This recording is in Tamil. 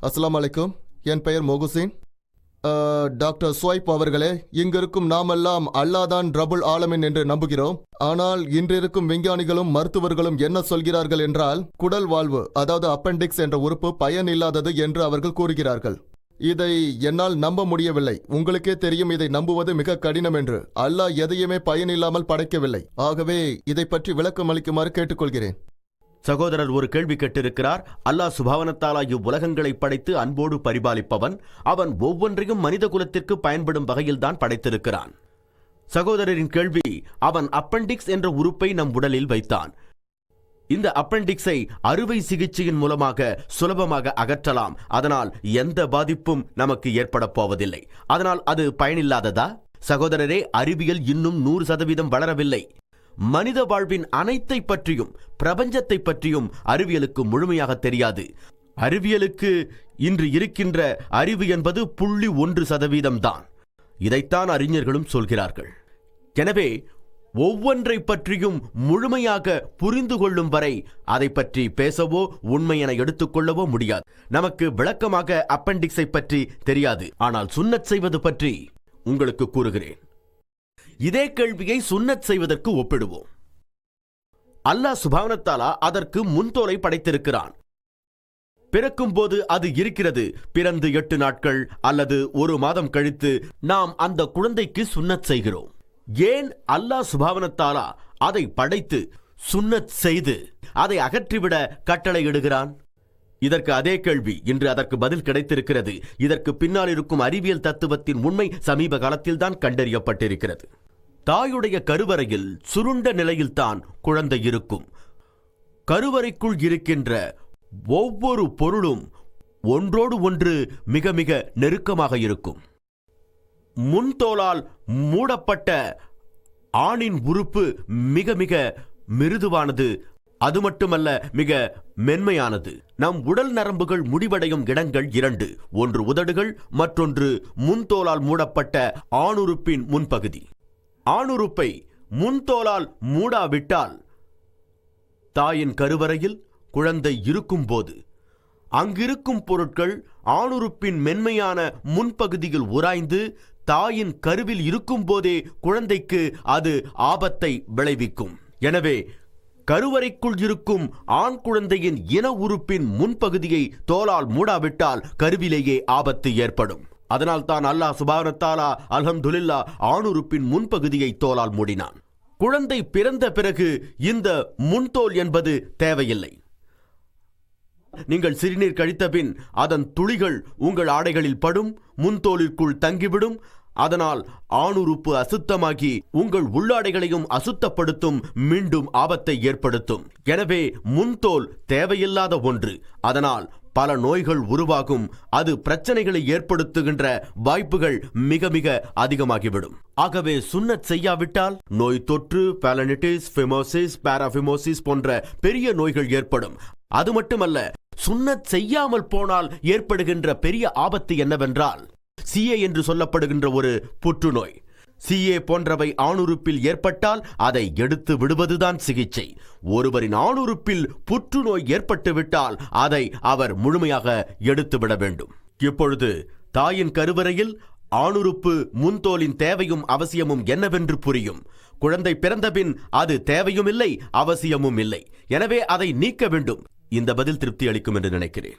அஸ்லாம் அலைக்கும். என் பெயர் மொகுசின் டாக்டர் சுவைப் அவர்களே இங்கிருக்கும் நாமெல்லாம் அல்லாதான் ரபுல் ஆலமின் என்று நம்புகிறோம். ஆனால் இன்றிருக்கும் விஞ்ஞானிகளும் மருத்துவர்களும் என்ன சொல்கிறார்கள் என்றால் குடல் வாழ்வு அதாவது அப்பெண்டிக்ஸ் என்ற உறுப்பு பயன் இல்லாதது என்று அவர்கள் கூறுகிறார்கள். இதை என்னால் நம்ப முடியவில்லை. உங்களுக்கே தெரியும் இதை நம்புவது மிக கடினம் என்று. அல்லாஹ் எதையுமே பயனில்லாமல் படைக்கவில்லை. ஆகவே இதை பற்றி விளக்கம் அளிக்குமாறு கேட்டுக்கொள்கிறேன். சகோதரர் ஒரு கேள்வி கேட்டிருக்கிறார். அல்லாஹ் சுபாவனத்தாலா இவ்வுலகங்களை படைத்து அன்போடு பரிபாலிப்பவன். அவன் ஒவ்வொன்றையும் மனித குலத்திற்கு பயன்படும் வகையில்தான் படைத்திருக்கிறான். சகோதரரின் கேள்வி அவன் அப்பெண்டிக்ஸ் என்ற உறுப்பை நம் உடலில் வைத்தான். இந்த அப்பெண்டிக்ஸை அறுவை சிகிச்சையின் மூலமாக சுலபமாக அகற்றலாம். அதனால் எந்த பாதிப்பும் நமக்கு ஏற்பட போவதில்லை. அதனால் அது பயனில்லாததா? சகோதரரே அறிவியல் இன்னும் நூறு சதவீதம் வளரவில்லை. மனித வாழ்வின் அனைத்தை பற்றியும் பிரபஞ்சத்தை பற்றியும் அறிவியலுக்கு முழுமையாக தெரியாது. அறிவியலுக்கு இன்று இருக்கின்ற அறிவு என்பது புள்ளி ஒன்று சதவீதம் தான். இதைத்தான் அறிஞர்களும் சொல்கிறார்கள். எனவே ஒவ்வொன்றை பற்றியும் முழுமையாக புரிந்து கொள்ளும் வரை அதை பற்றி பேசவோ உண்மை என எடுத்துக்கொள்ளவோ முடியாது. நமக்கு விளக்கமாக அப்பெண்டிக்ஸை பற்றி தெரியாது. ஆனால் சுன்னத் செய்வது பற்றி உங்களுக்கு கூறுகிறேன். இதே கேள்வியை சுன்னத் செய்வதற்கு ஒப்பிடுவோம். அல்லாஹ் சுபாவனத்தாலா அதற்கு முன்தோலை படைத்திருக்கிறான். பிறக்கும்போது அது இருக்கிறது. பிறந்து எட்டு நாட்கள் அல்லது ஒரு மாதம் கழித்து நாம் அந்த குழந்தைக்கு சுன்னத் செய்கிறோம். ஏன் அல்லாஹ் சுபாவனத்தாலா அதை படைத்து சுன்னத் செய்து அதை அகற்றிவிட கட்டளையிடுகிறான்? இதற்கு அதே கேள்வி இன்று அதற்கு பதில் கிடைத்திருக்கிறது. இதற்கு பின்னால் இருக்கும் அறிவியல் தத்துவத்தின் உண்மை சமீப காலத்தில்தான் கண்டறியப்பட்டிருக்கிறது. தாயுடைய கருவறையில் சுருண்ட நிலையில்தான் குழந்தை இருக்கும். கருவறைக்குள் இருக்கின்ற ஒவ்வொரு பொருளும் ஒன்றோடு ஒன்று மிக மிக நெருக்கமாக இருக்கும். முன்தோலால் மூடப்பட்ட ஆணின் உறுப்பு மிக மிக மிருதுவானது. அது மட்டுமல்ல மிக மென்மையானது. நம் உடல் நரம்புகள் முடிவடையும் இடங்கள் இரண்டு. ஒன்று உதடுகள் மற்றொன்று முன்தோலால் மூடப்பட்ட ஆணுறுப்பின் முன்பகுதி. ஆணுறுப்பை முன்தோலால் மூடாவிட்டால் தாயின் கருவறையில் குழந்தை இருக்கும்போது அங்கிருக்கும் பொருட்கள் ஆணுறுப்பின் மென்மையான முன்பகுதியில் உராய்ந்து தாயின் கருவில் இருக்கும்போதே குழந்தைக்கு அது ஆபத்தை விளைவிக்கும். எனவே கருவறைக்குள் இருக்கும் ஆண் குழந்தையின் இன உறுப்பின் முன்பகுதியை தோலால் மூடாவிட்டால் கருவிலேயே ஆபத்து ஏற்படும். அதனால் தான் அல்லாஹ் சுபானத்தாலா அல்ஹம்துலில்லா ஆணுறுப்பின் முன்பகுதியை தோலால் மூடினான். குழந்தை பிறந்த பிறகு இந்த முன்தோல் என்பது தேவையில்லை. நீங்கள் சிறுநீர் கழித்த பின் அதன் துளிகள் உங்கள் ஆடைகளில் படும் முன்தோலிற்குள் தங்கிவிடும் அதனால் ஆணுறுப்பு அசுத்தமாகி உங்கள் உள்ளாடைகளையும் அசுத்தப்படுத்தும் மீண்டும் ஆபத்தை ஏற்படுத்தும். எனவே முன்தோல் தேவையில்லாத ஒன்று. அதனால் பல நோய்கள் உருவாகும். அது பிரச்சனைகளை ஏற்படுத்துகின்ற வாய்ப்புகள் மிக மிக அதிகமாகிவிடும். ஆகவே சுண்ணத் செய்யாவிட்டால் நோய் தொற்று பேலனிட்டிஸ் ஃபிமோசிஸ் பாராஃபிமோசிஸ் போன்ற பெரிய நோய்கள் ஏற்படும். அது மட்டுமல்ல சுண்ணத் செய்யாமல் போனால் ஏற்படுகின்ற பெரிய ஆபத்து என்னவென்றால் சிஏ என்று சொல்லப்படுகின்ற ஒரு புற்றுநோய். சிஏ போன்றவை ஆணுறுப்பில் ஏற்பட்டால் அதை எடுத்து விடுவதுதான் சிகிச்சை. ஒருவரின் ஆணுறுப்பில் புற்றுநோய் ஏற்பட்டுவிட்டால் அதை அவர் முழுமையாக எடுத்து விட வேண்டும். இப்பொழுது தாயின் கருவறையில் ஆணுறுப்பு முன்தோலின் தேவையும் அவசியமும் என்னவென்று புரியும். குழந்தை பிறந்தபின் அது தேவையும் இல்லை அவசியமும் இல்லை. எனவே அதை நீக்க வேண்டும். இந்த பதில் திருப்தி அளிக்கும் என்று நினைக்கிறேன்.